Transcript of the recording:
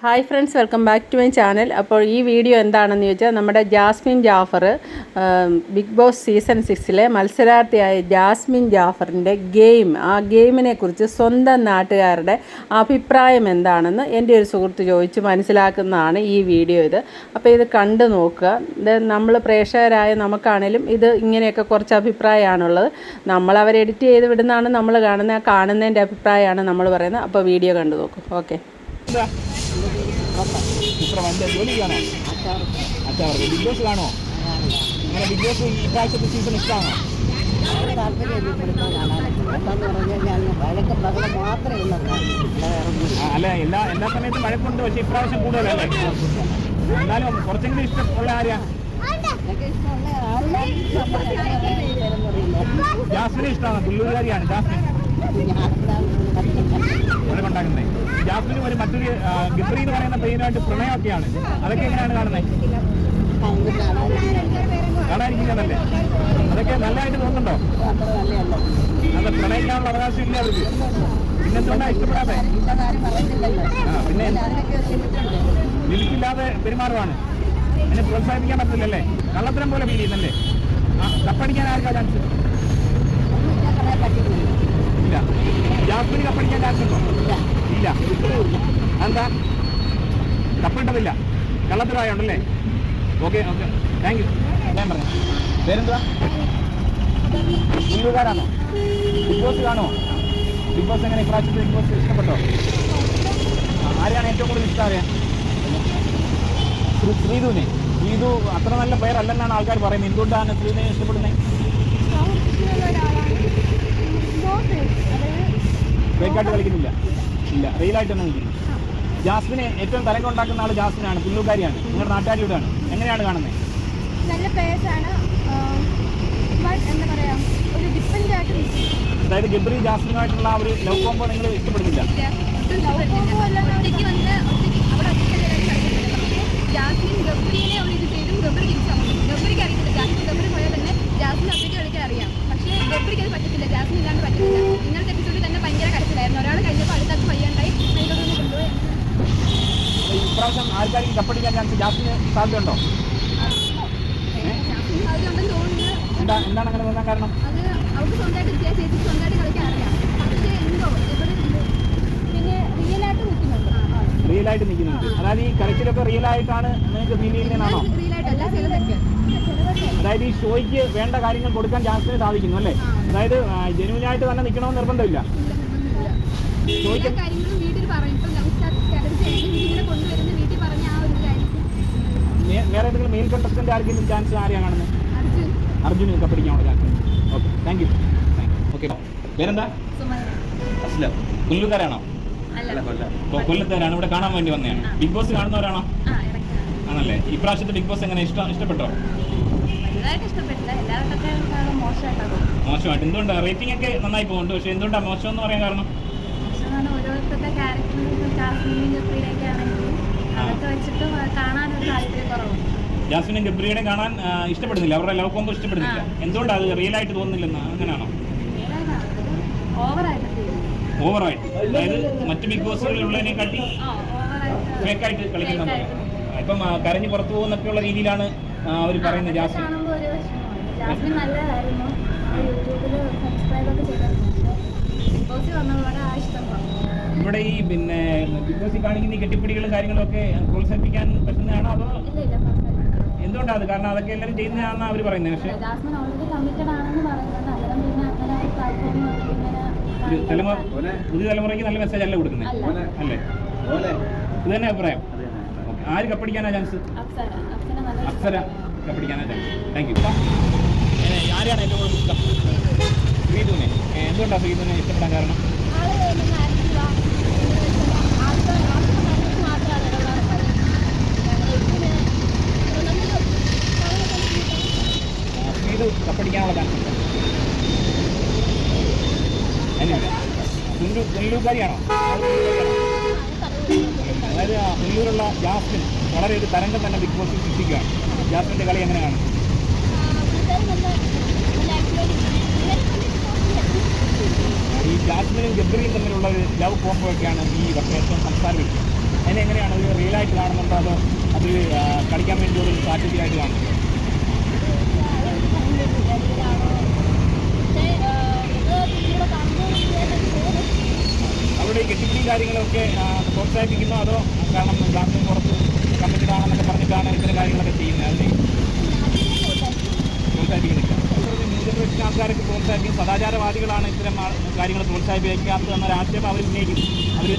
Hi friends welcome back to my channel അപ്പോൾ ഈ video എന്താണെന്ന് ചോദിച്ചാൽ നമ്മുടെ Jasmin Jaffar Bigg Boss season സിക്സിലെ മത്സരാർത്ഥിയായ ജാസ്മിൻ ജാഫറിന്റെ ഗെയിം ആ ഗെയിമിനെ കുറിച്ച് സ്വന്തം നാട്ടുകാരുടെ അഭിപ്രായം എന്താണെന്ന് എന്റെ ഒരു സുഹൃത്ത് ചോദിച്ച് മനസ്സിലാക്കുന്നതാണ് ഈ വീഡിയോ ഇത്. അപ്പോൾ ഇത് കണ്ടു നോക്കുക. ഇത് നമ്മൾ പ്രേക്ഷകരായ നമുക്കാണേലും ഇത് ഇങ്ങനെയൊക്കെ കുറച്ച് അഭിപ്രായമാണുള്ളത്. നമ്മൾ അവർ എഡിറ്റ് ചെയ്ത് വിടുന്നതാണ് നമ്മൾ കാണുന്ന കാണുന്നതിന്റെ അഭിപ്രായമാണ് നമ്മൾ പറയുന്നത്. അപ്പോൾ വീഡിയോ കണ്ടു നോക്കും. ഓക്കെ ഇത്ര വലിയ ജോലിയാണോ അച്ചാവർക്ക് ബിഗ് ബോസ് കാണോ അങ്ങനെ ബിഗ് ബോസ് ഈ പ്രാവശ്യത്തെ സീസൺ ഇഷ്ടമാണോ അല്ല എല്ലാ എല്ലാ സമയത്തും മഴക്കുണ്ട് പക്ഷേ ഇപ്രാവശ്യം കൂടുതലല്ലേ? എന്നാലും കുറച്ചെങ്കിലും ഇഷ്ടമുള്ള ആര്യാ ജാസ്മിനെ ഇഷ്ടമാണ്? പുല്ലൂരുകാരിയാണ് ജാസ്മിൻ. ഇവിടെ ഉണ്ടാക്കുന്നത് ജാസ്മിനും ഒരു മറ്റൊരു ആ, ഗിബ്രി എന്ന് പറയുന്ന പെയിനുമായിട്ട് പ്രണയമൊക്കെയാണ്. അതൊക്കെ എങ്ങനെയാണ് കാണുന്നത് കാണാനിരിക്കുന്നതല്ലേ അതൊക്കെ നല്ലതായിട്ട് തോന്നുന്നുണ്ടോ? അത് പ്രണയിക്കാനുള്ള അവകാശം ഇല്ല അവർക്ക് പിന്നെന്തുകൊണ്ടാണ് ഇഷ്ടപ്പെടാതെ പിന്നെ ലിമിറ്റില്ലാതെ പെരുമാറുവാണ്. എന്നെ പ്രോത്സാഹിപ്പിക്കാൻ പറ്റില്ലല്ലേ കള്ളത്തരം പോലെ ഫീൽ ചെയ്യുന്നല്ലേ? കപ്പടിക്കാൻ ആർക്കാ ചാൻസ് ഇല്ല. ജാസ്മിന് കപ്പടിക്കാൻ ചാൻസുണ്ടോ? ഇല്ല. എന്താ? കപ്പിട്ടതില്ല കള്ളത്തിലായുണ്ടല്ലേ ഓക്കെ ഓക്കെ. താങ്ക് യു ഞാൻ പറഞ്ഞു പേരെന്താ ഹിന്ദുകാരാണോ ബിഗ് ബോസ് കാണോ ബിഗ് ബോസ് എങ്ങനെ ഇപ്രാവശ്യത്തെ ബിഗ് ബോസ് ഇഷ്ടപ്പെട്ടോ? ആരെയാണ് ഏറ്റവും കൂടുതൽ ഇഷ്ടം അറിയാൻ ശ്രീതു ശ്രീധുവിനെ. ശ്രീധു അത്ര നല്ല പേരല്ലെന്നാണ് ആൾക്കാർ പറയുന്നത്. എന്തുകൊണ്ടാണ് ശ്രീതുവിനെ ഇഷ്ടപ്പെടുന്നത്? ഫേക്കായിട്ട് കളിക്കുന്നില്ല. ഇല്ല. റിയലായിട്ട് തന്നെ നിൽക്കുന്നു ജാസ്മിനെ ഏറ്റവും തരംഗം ഉണ്ടാക്കുന്ന ആൾ ജാസ്മിനാണ് പുല്ലുകാരിയാണ് നിങ്ങളുടെ നാട്ടുകാരിയോടാണ് എങ്ങനെയാണ് കാണുന്നത് നല്ല പേഴ്സാണ് എന്താ പറയാ ഒരു ഡിപ്പെൻഡ് ആയിട്ട് നിൽക്കും അതായത് ഗബ്രി ജാസ്മിനുമായിട്ടുള്ള ആ ഒരു ലവ് കോമ്പോ നിങ്ങൾ ഇഷ്ടപ്പെടുന്നില്ല? ജാസ്മിൻ ഗബ്രീനെ ഇത് ചെയ്തും ഗബ്രി തിരിച്ചു ഗബ്രിക്ക് അറിയത്തില്ല ജാസ്മിൻ ഗബ്രി പോയാൽ തന്നെ ജാസ്മിൻ ഒറ്റയ്ക്ക് കളിക്കാൻ അറിയാം പക്ഷേ ഗബ്രിക്ക് അത് പറ്റത്തില്ല ജാസ്മിൻ ഇല്ലാണ്ട് പറ്റത്തില്ല ഇന്നത്തെ എപ്പിസോഡിൽ തന്നെ ഭയങ്കര കരച്ചിലായിരുന്നു ഒരാൾ കഴിഞ്ഞപ്പോൾ അടുത്തത് വയ്യാണ്ടായി അതിലൊന്ന് കൊണ്ടുപോയി ഈ ഇപ്രാവശ്യം ആൾക്കാർക്ക് കപ്പടിക്കാൻ ചാൻസ് ജാസ്മിന് സാധ്യതയുണ്ടോ? എന്താ എന്താണ് അങ്ങനെ തോന്നാൻ കാരണം? റിയലായിട്ട് റിയൽ ആയിട്ട് നിൽക്കുന്നുണ്ട്. അതായത് ഈ കളിച്ചിലൊക്കെ റിയൽ ആയിട്ടാണ് നിങ്ങൾക്ക് ഫീൽ ചെയ്യുന്നതാണോ അതായത് ഈ ഷോയ്ക്ക് വേണ്ട കാര്യങ്ങൾ കൊടുക്കാൻ ജാസ്മിന് സാധിക്കുന്നു അല്ലേ? അതായത് ജനുവിനായിട്ട് തന്നെ നിൽക്കണമെന്ന് നിർബന്ധമില്ല. ഷോയ്ക്ക് വേറെ ഏതെങ്കിലും മെയിൽ കണ്ടസ്റ്റന്റ് ആർക്കെങ്കിലും ചാൻസ് ആരെയാണ് കാണുന്നത്? അർജുൻ. ഒക്കെ പിടിക്കാനുള്ള chance okay thank you okay പേരെന്താ? അസ്ല അസ്ലം. കൊല്ലുകാരാണോ അല്ല. കൊ- കൊല്ലത്തുകാരാണ്. ഇവിടെ കാണാൻ വേണ്ടി വന്നതാണ്. ബിഗ് ബോസ് കാണുന്നവരാണോ? ആ ഇടയ്ക്കാണ് ആണല്ലേ? ഇപ്രാവശ്യത്തെ ബിഗ് ബോസ് എങ്ങനെ? ഇഷ്ടം ഇഷ്ടപ്പെട്ടോ? മോശമായിട്ട്. എന്തുകൊണ്ടാണ് റേറ്റിംഗ് ഒക്കെ നന്നായി പോകുന്നുണ്ട്. പക്ഷെ എന്തുകൊണ്ടാണ് മോശം എന്ന് പറയാൻ കാരണം? ഓരോരുത്തരുടെ ക്യാരക്ടറിനും അതൊക്കെ വെച്ചിട്ട് കാണാനൊരു താല്പര്യം കുറവുണ്ട് ജാസ്മിനും കാണാൻ ഇഷ്ടപ്പെടുന്നില്ല. അവരുടെ ലവ് കോമ്പോ ഇഷ്ടപ്പെടുന്നില്ല. എന്തുകൊണ്ടാണ് അത് റിയൽ ആയിട്ട് തോന്നുന്നില്ലെന്ന്? അങ്ങനെയാണോ? ഓവറായിട്ട് അതായത് മറ്റു ബിഗ് ബോസുകളിലുള്ളതിനെക്കാട്ടി ഫേക്കായിട്ട് കളിക്കുന്ന ഇപ്പം കരഞ്ഞു പുറത്തു പോകുന്നൊക്കെയുള്ള രീതിയിലാണ് അവർ പറയുന്നത് ജാസ്മിൻ. ഒരു നല്ലതായിരുന്നു. യൂട്യൂബിൽ സബ്സ്ക്രൈബ് ഒക്കെ ചെയ്തിരുന്നു ബിഗ് ബോസിൽ വന്നതോടെ ആ ഇഷ്ടം ഇവിടെ ഈ പിന്നെ ബിഗ് ബോസിൽ കാണിക്കുന്ന ഈ കെട്ടിപ്പിടികളും കാര്യങ്ങളും ഒക്കെ പ്രോത്സാഹിപ്പിക്കാൻ പറ്റുന്നതാണോ അതോ. എന്തുകൊണ്ടാണ്? അത് കാരണം അതൊക്കെ എല്ലാവരും ചെയ്യുന്നതാണെന്നാണ് അവർ പറയുന്നത്. പക്ഷേ തലമുറ പുതിയ തലമുറയ്ക്ക് നല്ല മെസ്സേജ് അല്ല കൊടുക്കുന്നത് അല്ല. ഇത് തന്നെ അഭിപ്രായം. ആര് കപ്പടിക്കാനാ ചാൻസ് അപ്സര. കപ്പടിക്കാനാ ചാൻസ് താങ്ക് യു ആരെയാണ് ഏറ്റവും കൂടുതൽ ഇഷ്ടം? ശ്രീധുവിനെ. ഏ, എന്തുകൊണ്ടാണ് ശ്രീധുവിനെ ഇഷ്ടപ്പെടാൻ കാരണം? പുല്ലു പുല്ലൂക്കാരിയാണോ അതായത് പുല്ലൂരുള്ള ജാസ്മിൻ വളരെ ഒരു തരംഗം തന്നെ ബിഗ് ബോസിൽ സൃഷ്ടിക്കുകയാണ്. ജാസ്മിന്റെ കളി എങ്ങനെയാണ്? ഈ ജാസ്മിനും ജബ്രിയും തമ്മിലുള്ള ഒരു ലവ് കോംബോ ഒക്കെയാണ് ഈ വർഷം ഏറ്റവും സംസാര വിഷയം അതിനെ എങ്ങനെയാണ് ഒരു റിയൽ ആയിട്ട് കാണുന്നുണ്ടോ? അതോ അത് കളിക്കാൻ വേണ്ടി ഒരു സ്ട്രാറ്റജി ആയിട്ട് കാണുന്നുണ്ടോ? ഈ കെട്ടിപ്പിടി കാര്യങ്ങളൊക്കെ പ്രോത്സാഹിപ്പിക്കുന്നോ? അതോ കാരണം ഗ്രാമീണ പുറത്ത് കമ്മിറ്റഡ് ആണെന്നൊക്കെ പറഞ്ഞിട്ടാണ് ഇത്തരം കാര്യങ്ങളൊക്കെ ചെയ്യുന്നത്? അതിന് പ്രോത്സാഹിപ്പിക്കുന്നില്ല. ന്യൂ ജനറേഷൻ ആൾക്കാരൊക്കെ പ്രോത്സാഹിപ്പിക്കും. സദാചാരവാദികളാണ് ഇത്തരം കാര്യങ്ങൾ പ്രോത്സാഹിപ്പിക്കാത്തത് ആക്ഷേപം അവർ ഉന്നയിക്കും അവർ